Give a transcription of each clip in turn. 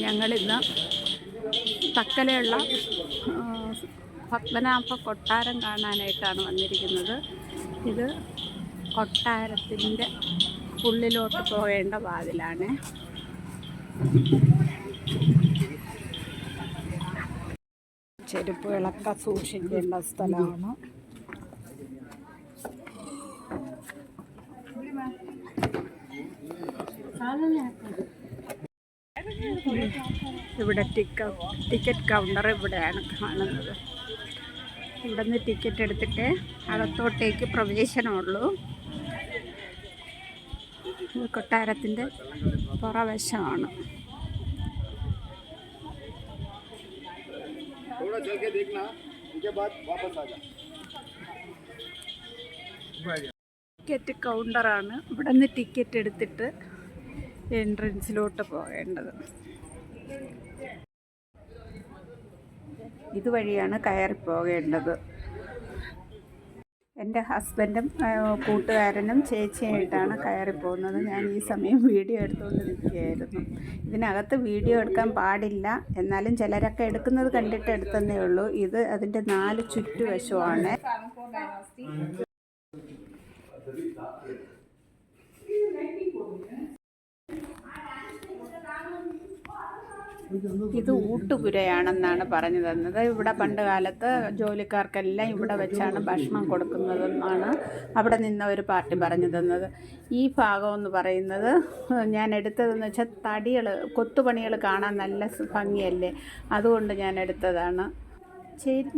ഞങ്ങളിന്ന് തക്കലയുള്ള പത്മനാഭ കൊട്ടാരം കാണാനായിട്ടാണ് വന്നിരിക്കുന്നത്. ഇത് കൊട്ടാരത്തിന്റെ ഉള്ളിലോട്ട് പോകേണ്ട വാതിലാണ്. ചെരുപ്പുകളൊക്കെ സൂക്ഷിക്കേണ്ട സ്ഥലമാണ്. ഇവിടെ ടിക്കറ്റ് കൗണ്ടർ ഇവിടെയാണ് കാണുന്നത്. ഇവിടെ നിന്ന് ടിക്കറ്റ് എടുത്തിട്ട് അകത്തോട്ടേക്ക് പ്രവേശനമുള്ളൂ. കൊട്ടാരത്തിന്റെ പുറവശമാണ്. ടിക്കറ്റ് കൗണ്ടറാണ്. ഇവിടെ നിന്ന് ടിക്കറ്റ് എടുത്തിട്ട് എൻട്രൻസിലോട്ട് പോകേണ്ടത്. ഇതുവഴിയാണ് കയറി പോകേണ്ടത്. എന്റെ ഹസ്ബൻഡും കൂട്ടുകാരനും ചേച്ചിയായിട്ടാണ് കയറി പോകുന്നത്. ഞാൻ ഈ സമയം വീഡിയോ എടുത്തുകൊണ്ട് നിൽക്കുകയായിരുന്നു ഇതിനകത്ത് വീഡിയോ എടുക്കാൻ പാടില്ല. എന്നാലും ചിലരൊക്കെ എടുക്കുന്നത് കണ്ടിട്ട് എടുത്തതേ ഉള്ളൂ. ഇത് അതിന്റെ നാല് ചുറ്റുവശമാണ് ഇത് ഊട്ടുപുരയാണെന്നാണ് പറഞ്ഞു തന്നത് ഇവിടെ പണ്ട് കാലത്ത് ജോലിക്കാർക്കെല്ലാം ഇവിടെ വെച്ചാണ് ഭക്ഷണം കൊടുക്കുന്നതെന്നാണ് അവിടെ നിന്ന ഒരു പാർട്ടി പറഞ്ഞു തന്നത്. ഈ ഭാഗം എന്ന് പറയുന്നത് ഞാൻ എടുത്തതെന്ന് വെച്ചാൽ തടികൾ കൊത്തുപണികൾ കാണാൻ നല്ല ഭംഗിയല്ലേ? അതുകൊണ്ട് ഞാൻ എടുത്തതാണ്.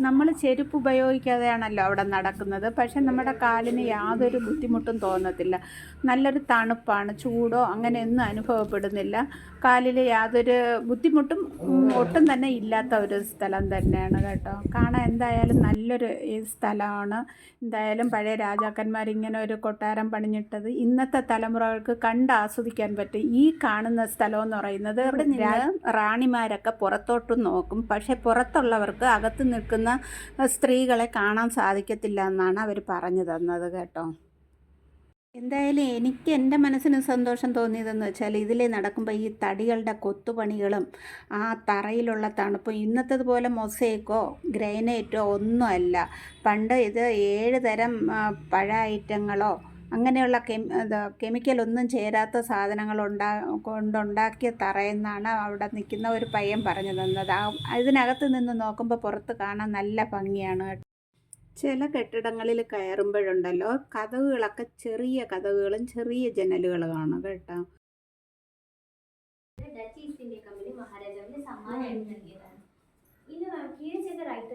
നമ്മൾ ചെരുപ്പ് ഉപയോഗിക്കാതെയാണല്ലോ അവിടെ നടക്കുന്നത്. പക്ഷെ നമ്മുടെ കാലിന് യാതൊരു ബുദ്ധിമുട്ടും തോന്നത്തില്ല. നല്ലൊരു തണുപ്പാണ് ചൂടോ അങ്ങനെയൊന്നും അനുഭവപ്പെടുന്നില്ല. കാലിൽ യാതൊരു ബുദ്ധിമുട്ടും ഒട്ടും തന്നെ ഇല്ലാത്ത ഒരു സ്ഥലം തന്നെയാണ് കേട്ടോ. കാണാൻ എന്തായാലും നല്ലൊരു ഈ സ്ഥലമാണ്. എന്തായാലും പഴയ രാജാക്കന്മാർ ഇങ്ങനെ ഒരു കൊട്ടാരം പണിഞ്ഞിട്ടത് ഇന്നത്തെ തലമുറകൾക്ക് കണ്ട് ആസ്വദിക്കാൻ പറ്റും. ഈ കാണുന്ന സ്ഥലം എന്ന് പറയുന്നത് റാണിമാരൊക്കെ പുറത്തോട്ട് നോക്കും. പക്ഷെ പുറത്തുള്ളവർക്ക് അകത്ത് നിൽക്കുന്ന സ്ത്രീകളെ കാണാൻ സാധിക്കത്തില്ല എന്നാണ് അവർ പറഞ്ഞു തന്നത് കേട്ടോ. എന്തായാലും എനിക്ക് എന്റെ മനസ്സിന് സന്തോഷം തോന്നിയതെന്ന് വെച്ചാൽ ഇതിൽ നടക്കുമ്പോൾ ഈ തടികളുടെ കൊത്തുപണികളും ആ തറയിലുള്ള തണുപ്പും ഇന്നത്തേതുപോലെ മൊസൈക്കോ ഗ്രൈനൈറ്റോ ഒന്നുമല്ല. പണ്ട് ഇത് ഏഴ് തരം പഴ ഐറ്റങ്ങളോ അങ്ങനെയുള്ള കെമി ഇത് കെമിക്കലൊന്നും ചേരാത്ത സാധനങ്ങൾ ഉണ്ടാ കൊണ്ടുണ്ടാക്കിയ തറയെന്നാണ് അവിടെ നിൽക്കുന്ന ഒരു പയ്യൻ പറഞ്ഞു തന്നത്. ആ ഇതിനകത്ത് നിന്ന് നോക്കുമ്പോൾ പുറത്ത് കാണാൻ നല്ല ഭംഗിയാണ് ചില കെട്ടിടങ്ങളിൽ കയറുമ്പോഴുണ്ടല്ലോ കഥകുകളൊക്കെ ചെറിയ കഥകുകളും ചെറിയ ജനലുകളുമാണ് കേട്ടോ. ഡച്ച് ഈസ്റ്റ് ഇന്ത്യ കമ്പനി മഹാരാജാവിന് നൽകിയതാണ്. റൈറ്റ്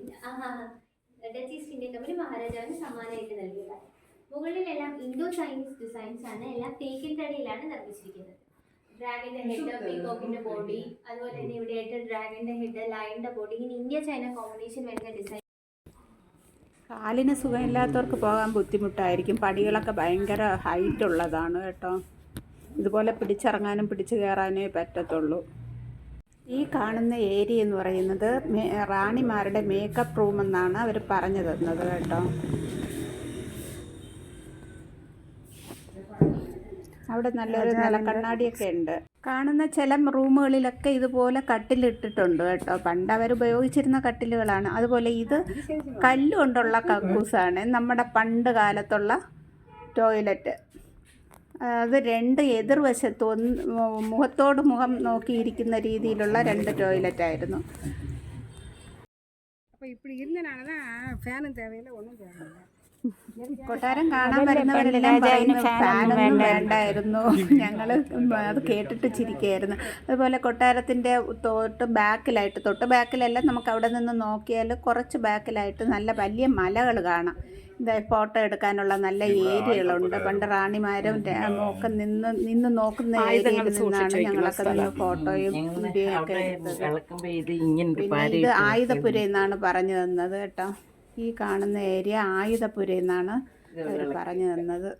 ഇല്ല ആഹാ. ഡച്ച് ഈസ്റ്റ് ഇന്ത്യ കമ്പനി മഹാരാജാവിന് സമ്മാനമായിട്ട് നൽകിയതാണ്. മുകളിലെല്ലാം ഇൻഡോ ചൈനീസ് ഡിസൈൻസ് ആണ് എല്ലാം തേക്കിൻ തടിയിലാണ് നിർമ്മിച്ചിരിക്കുന്നത്. ഡ്രാഗന്റെ ഹെഡ് പീകോക്കിന്റെ ബോഡി അതുപോലെ തന്നെ ഇവിടെയായിട്ട് ഡ്രാഗന്റെ ഹെഡ് ലൈന്റെ ബോഡി ഇങ്ങനെ ഇന്ത്യ ചൈന കോമ്പിനേഷൻ വരുന്ന ഡിസൈൻ കാലിന് സുഖമില്ലാത്തവർക്ക് പോകാൻ ബുദ്ധിമുട്ടായിരിക്കും. പടികളൊക്കെ ഭയങ്കര ഹൈറ്റ് ഉള്ളതാണ് കേട്ടോ. ഇതുപോലെ പിടിച്ചിറങ്ങാനും പിടിച്ചു കയറാനേ പറ്റത്തുള്ളൂ. ഈ കാണുന്ന ഏരിയ എന്ന് പറയുന്നത് റാണിമാരുടെ മേക്കപ്പ് റൂം എന്നാണ് അവർ പറഞ്ഞു തന്നത് കേട്ടോ. അവിടെ നല്ലൊരു നല്ല കണ്ണാടിയൊക്കെ ഉണ്ട്. കാണുന്ന ചില റൂമുകളിലൊക്കെ ഇതുപോലെ കട്ടിലിട്ടിട്ടുണ്ട് കേട്ടോ. പണ്ട് അവർ ഉപയോഗിച്ചിരുന്ന കട്ടിലുകളാണ്. അതുപോലെ ഇത് കല്ലുകൊണ്ടുള്ള കക്കൂസാണ്. നമ്മുടെ പണ്ട് കാലത്തുള്ള ടോയ്ലറ്റ് അത് രണ്ട് എതിർവശത്ത് ഒന്ന് മുഖത്തോട് മുഖം നോക്കിയിരിക്കുന്ന രീതിയിലുള്ള രണ്ട് ടോയ്ലറ്റ് ആയിരുന്നു കൊട്ടാരം കാണാൻ വരുന്നവരെല്ലാം ഫാനും വേണ്ടായിരുന്നു. ഞങ്ങൾ അത് കേട്ടിട്ട് ചിരിക്കുകയായിരുന്നു. അതുപോലെ കൊട്ടാരത്തിന്റെ തൊട്ട് ബാക്കിലായിട്ട് തൊട്ട് ബാക്കിലല്ല നമുക്ക് അവിടെ നിന്ന് നോക്കിയാൽ കുറച്ച് ബാക്കിലായിട്ട് നല്ല വലിയ മലകൾ കാണാം. ഫോട്ടോ എടുക്കാനുള്ള നല്ല ഏരിയകളുണ്ട്. പണ്ട് റാണിമാരും നോക്ക ഒക്കെ നിന്ന് നിന്ന് നോക്കുന്ന ഏരിയയിൽ നിന്നാണ് ഞങ്ങളൊക്കെ നിന്ന് ഫോട്ടോയും വീഡിയോയും ഒക്കെ എടുത്തത്. ഇത് ഇങ്ങനെ പിന്നെ ഇത് ആയുധപുര എന്നാണ് പറഞ്ഞു തന്നത് കേട്ടോ. ഈ കാണുന്ന ഏരിയ ആയുധപുര എന്നാണ് അവർ പറഞ്ഞു തന്നത്.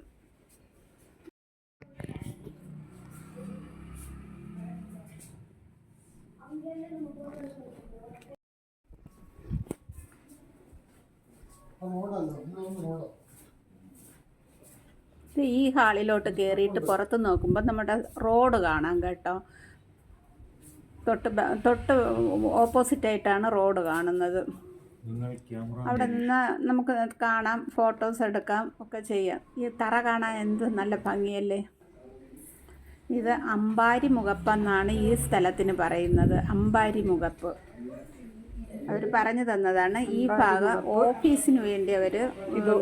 ഇത് ഈ ഹാളിലോട്ട് കയറിയിട്ട് പുറത്ത് നോക്കുമ്പോൾ നമ്മുടെ റോഡ് കാണാം കേട്ടോ. തൊട്ട് തൊട്ട് ഓപ്പോസിറ്റ് ആയിട്ടാണ് റോഡ് കാണുന്നത്. അവിടെ നിന്ന് നമുക്ക് കാണാം ഫോട്ടോസ് എടുക്കാം ഒക്കെ ചെയ്യാം. ഈ തറ കാണാൻ എന്ത് നല്ല ഭംഗിയല്ലേ? ഇത് അമ്പാരി മുഖപ്പെന്നാണ് ഈ സ്ഥലത്തിന് പറയുന്നത്. അമ്പാരി മുഖപ്പ്. അവർ പറഞ്ഞു തന്നതാണ്. ഈ ഭാഗം ഓഫീസിന് വേണ്ടി അവർ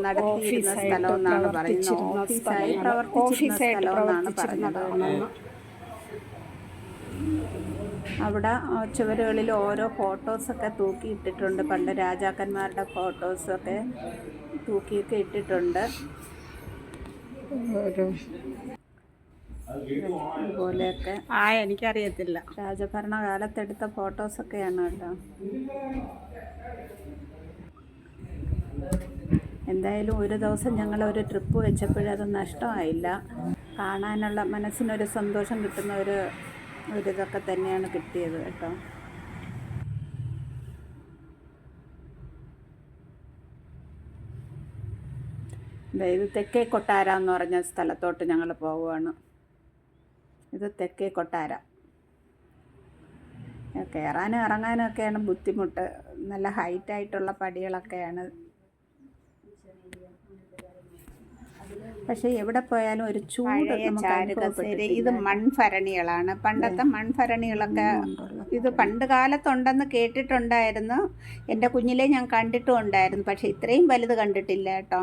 നടത്തിയിരുന്ന സ്ഥലം എന്നാണ് പറയുന്നത്. ഓഫീസായി പ്രവർത്തിച്ചിരുന്ന സ്ഥലം എന്നാണ് പറഞ്ഞത് അവിടെ ചുവരുകളിൽ ഓരോ ഫോട്ടോസൊക്കെ തൂക്കിയിട്ടിട്ടുണ്ട്. പണ്ട് രാജാക്കന്മാരുടെ ഫോട്ടോസൊക്കെ തൂക്കിയൊക്കെ ഇട്ടിട്ടുണ്ട്. അതുപോലെയൊക്കെ ആ എനിക്കറിയത്തില്ല. രാജഭരണകാലത്തെടുത്ത ഫോട്ടോസൊക്കെയാണ് കേട്ടോ. എന്തായാലും ഒരു ദിവസം ഞങ്ങൾ ഒരു ട്രിപ്പ് വെച്ചപ്പോഴത് നഷ്ടമായില്ല. കാണാനുള്ള മനസ്സിനൊരു സന്തോഷം കിട്ടുന്ന ഒരു ഒരിതൊക്കെ തന്നെയാണ് കിട്ടിയത് കേട്ടോ. അതായത് ഇത് തെക്കേ കൊട്ടാര എന്ന് പറഞ്ഞ സ്ഥലത്തോട്ട് ഞങ്ങൾ പോവുകയാണ്. ഇത് തെക്കേ കൊട്ടാര. കയറാനും ഇറങ്ങാനും ഒക്കെയാണ് ബുദ്ധിമുട്ട്. നല്ല ഹൈറ്റായിട്ടുള്ള പടികളൊക്കെയാണ്. പക്ഷേ എവിടെ പോയാലും ഒരു ചൂട് അനുഭവപ്പെട്ടിട്ടില്ല. ഇത് മൺഭരണികളാണ്. പണ്ടത്തെ മൺഭരണികളൊക്കെ ഇത് പണ്ട് കാലത്തുണ്ടെന്ന് കേട്ടിട്ടുണ്ടായിരുന്നു. എന്റെ കുഞ്ഞിലെ ഞാൻ കണ്ടിട്ടും ഉണ്ടായിരുന്നു പക്ഷേ ഇത്രയും വലുത് കണ്ടിട്ടില്ല കേട്ടോ.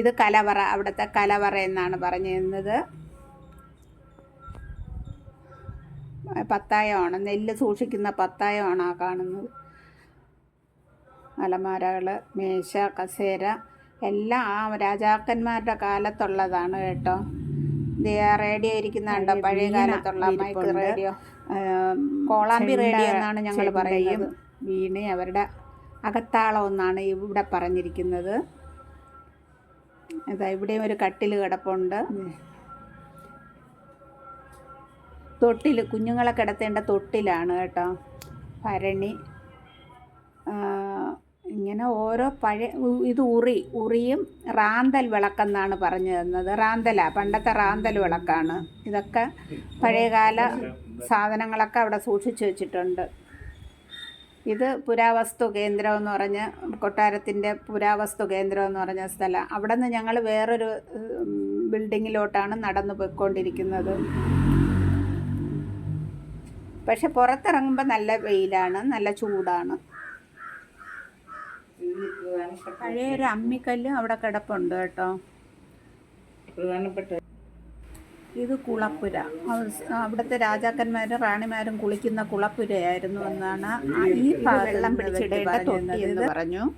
ഇത് കലവറ അവിടുത്തെ കലവറ എന്നാണ് പറഞ്ഞിരുന്നത്. പത്തായമാണ്. നെല്ല് സൂക്ഷിക്കുന്ന പത്തായമാണ് ആ കാണുന്നത്. അലമാരകൾ മേശ കസേര എല്ലാം ആ രാജാക്കന്മാരുടെ കാലത്തുള്ളതാണ് കേട്ടോ. റേഡിയോ ഇരിക്കുന്നുണ്ടോ പഴയ കാലത്തുള്ള മൈക്ക് റേഡിയോ. കോളാമ്പി റേഡിയോ എന്നാണ് ഞങ്ങൾ പറയുന്നത്. വീണ് അവരുടെ അകത്താളം എന്നാണ് ഇവിടെ പറഞ്ഞിരിക്കുന്നത്. ഇതാ ഇവിടെയും ഒരു കട്ടിൽ കിടപ്പുണ്ട്. തൊട്ടിൽ കുഞ്ഞുങ്ങളെ കിടത്തേണ്ട തൊട്ടിലാണ് കേട്ടോ. ഭരണി. ഇങ്ങനെ ഓരോ പഴയ ഇത് ഉറി ഉറിയും റാന്തൽ വിളക്കെന്നാണ് പറഞ്ഞു തന്നത്. റാന്തല പണ്ടത്തെ റാന്തൽ വിളക്കാണ്. ഇതൊക്കെ പഴയകാല സാധനങ്ങളൊക്കെ അവിടെ സൂക്ഷിച്ചു വെച്ചിട്ടുണ്ട്. ഇത് പുരാവസ്തു കേന്ദ്രം എന്ന് പറഞ്ഞ കൊട്ടാരത്തിന്റെ പുരാവസ്തു കേന്ദ്രം എന്ന് പറഞ്ഞ സ്ഥലം. അവിടെ നിന്ന് ഞങ്ങൾ വേറൊരു ബിൽഡിങ്ങിലോട്ടാണ് നടന്നു പോയിക്കൊണ്ടിരിക്കുന്നത്. പക്ഷെ പുറത്തിറങ്ങുമ്പോൾ നല്ല വെയിലാണ് നല്ല ചൂടാണ്. പഴയ ഒരു അമ്മിക്കല്ല് അവിടെ കിടപ്പുണ്ട് കേട്ടോ. പ്രധാനപ്പെട്ട ഇത് കുളപ്പുര. അവ- അവിടുത്തെ രാജാക്കന്മാരും റാണിമാരും കുളിക്കുന്ന കുളപ്പുരയായിരുന്നു എന്നാണ് ഈ വെള്ളം പിടിച്ചിടേണ്ട തൊട്ടി എന്ന് പറഞ്ഞു.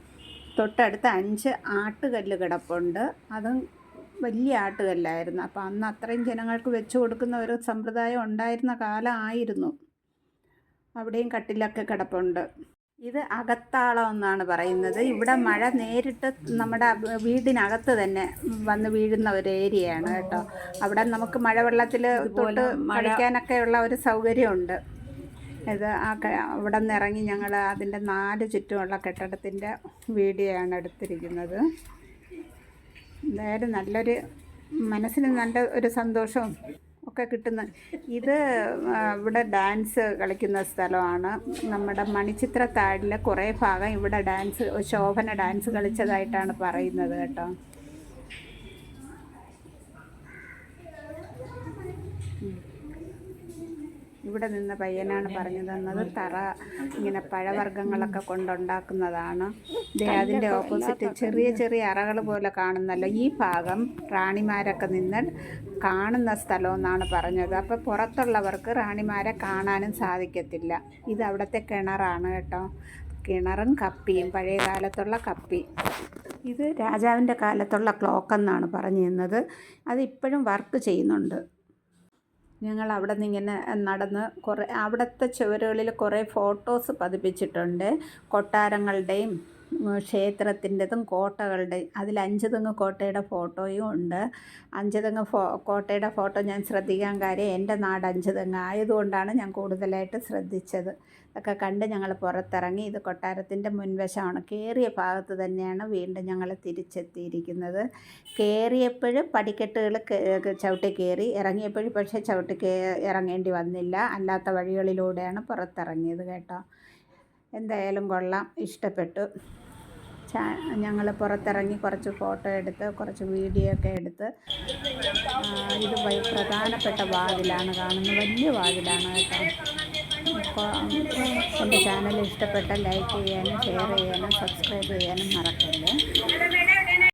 തൊട്ടടുത്ത് അഞ്ച് ആട്ടുകല്ല് കിടപ്പുണ്ട്. അതും വലിയ ആട്ടുകല്ലായിരുന്നു. അപ്പം അന്ന് അത്രയും ജനങ്ങൾക്ക് വെച്ചു കൊടുക്കുന്ന ഒരു സമ്പ്രദായം ഉണ്ടായിരുന്ന കാലമായിരുന്നു. അവിടെയും കട്ടിലൊക്കെ കിടപ്പുണ്ട്. ഇത് അകത്താളം എന്നാണ് പറയുന്നത്. ഇവിടെ മഴ നേരിട്ട് നമ്മുടെ വീടിനകത്ത് തന്നെ വന്ന് വീഴുന്ന ഒരു ഏരിയയാണ് കേട്ടോ. അവിടെ നമുക്ക് മഴവെള്ളത്തിൽ തൊട്ട് കളിക്കാനൊക്കെയുള്ള ഒരു സൗകര്യമുണ്ട്. ഇത് ആ അവിടെ നിന്ന് ഇറങ്ങി ഞങ്ങൾ അതിന്റെ നാല് ചുറ്റുമുള്ള കെട്ടിടത്തിന്റെ വീഡിയോ ആണ് എടുത്തിരിക്കുന്നത്. എന്തായാലും നല്ലൊരു മനസ്സിന് നല്ല ഒരു സന്തോഷവും ഒക്കെ കിട്ടുന്ന. ഇത് ഇവിടെ ഡാൻസ് കളിക്കുന്ന സ്ഥലമാണ്. നമ്മുടെ മണിച്ചിത്ര താഴിലെ കുറേ ഭാഗം ഇവിടെ ഡാൻസ് ശോഭന ഡാൻസ് കളിച്ചതായിട്ടാണ് പറയുന്നത് കേട്ടോ. ഇവിടെ നിന്ന് പയ്യനാണ് പറഞ്ഞു തന്നത്. തറ ഇങ്ങനെ പഴവർഗങ്ങളൊക്കെ കൊണ്ടുണ്ടാക്കുന്നതാണ്. അതിന്റെ ഓപ്പോസിറ്റ് ചെറിയ ചെറിയ അറകൾ പോലെ കാണുന്നല്ലോ. ഈ ഭാഗം റാണിമാരൊക്കെ നിന്ന് കാണുന്ന സ്ഥലം എന്നാണ് പറഞ്ഞത്. അപ്പോൾ പുറത്തുള്ളവർക്ക് റാണിമാരെ കാണാനും സാധിക്കത്തില്ല. ഇത് അവിടുത്തെ കിണറാണ് കേട്ടോ. കിണറും കപ്പിയും പഴയ കാലത്തുള്ള കപ്പി. ഇത് രാജാവിന്റെ കാലത്തുള്ള ക്ലോക്ക് എന്നാണ് പറഞ്ഞു അത് ഇപ്പോഴും വർക്ക് ചെയ്യുന്നുണ്ട്. ഞങ്ങൾ അവിടെ നിന്ന് ഇങ്ങനെ നടന്ന് കുറേ അവിടുത്തെ ചുവരുകളിൽ കുറേ ഫോട്ടോസ് പതിപ്പിച്ചിട്ടുണ്ട്. കൊട്ടാരങ്ങളുടെയും ക്ഷേത്രത്തിന്റെതും കോട്ടകളുടെ അതിൽ അഞ്ചുതെങ്ങ് കോട്ടയുടെ ഫോട്ടോയും ഉണ്ട്. അഞ്ചുതെങ്ങ് ഫോ കോട്ടയുടെ ഫോട്ടോ ഞാൻ ശ്രദ്ധിക്കാൻ കാര്യം എന്റെ നാട് അഞ്ചുതെങ്ങ് ആയതുകൊണ്ടാണ് ഞാൻ കൂടുതലായിട്ട് ശ്രദ്ധിച്ചത്. ഒക്കെ കണ്ട് ഞങ്ങൾ പുറത്തിറങ്ങി ഇത് കൊട്ടാരത്തിന്റെ മുൻവശമാണ്. കയറിയ ഭാഗത്ത് തന്നെയാണ് വീണ്ടും ഞങ്ങൾ തിരിച്ചെത്തിയിരിക്കുന്നത്. കയറിയപ്പോഴും പടിക്കെട്ടുകൾ ചവിട്ടി കയറി ഇറങ്ങിയപ്പോഴും പക്ഷേ ചവിട്ടി ഇറങ്ങേണ്ടി വന്നില്ല. അല്ലാത്ത വഴികളിലൂടെയാണ് പുറത്തിറങ്ങിയത് കേട്ടോ. എന്തായാലും കൊള്ളാം. ഇഷ്ടപ്പെട്ടു. ഞങ്ങൾ പുറത്തിറങ്ങി കുറച്ച് ഫോട്ടോ എടുത്ത് കുറച്ച് വീഡിയോ ഒക്കെ എടുത്ത് ഇത് പ്രധാനപ്പെട്ട വാതിലാണ് കാണുന്നത്. വലിയ വാതിലാണ് കേട്ടോ. അപ്പോൾ എന്റെ ചാനൽ ഇഷ്ടപ്പെട്ട ലൈക്ക് ചെയ്യാനും ഷെയർ ചെയ്യാനും സബ്സ്ക്രൈബ് ചെയ്യാനും മറക്കല്ലേ.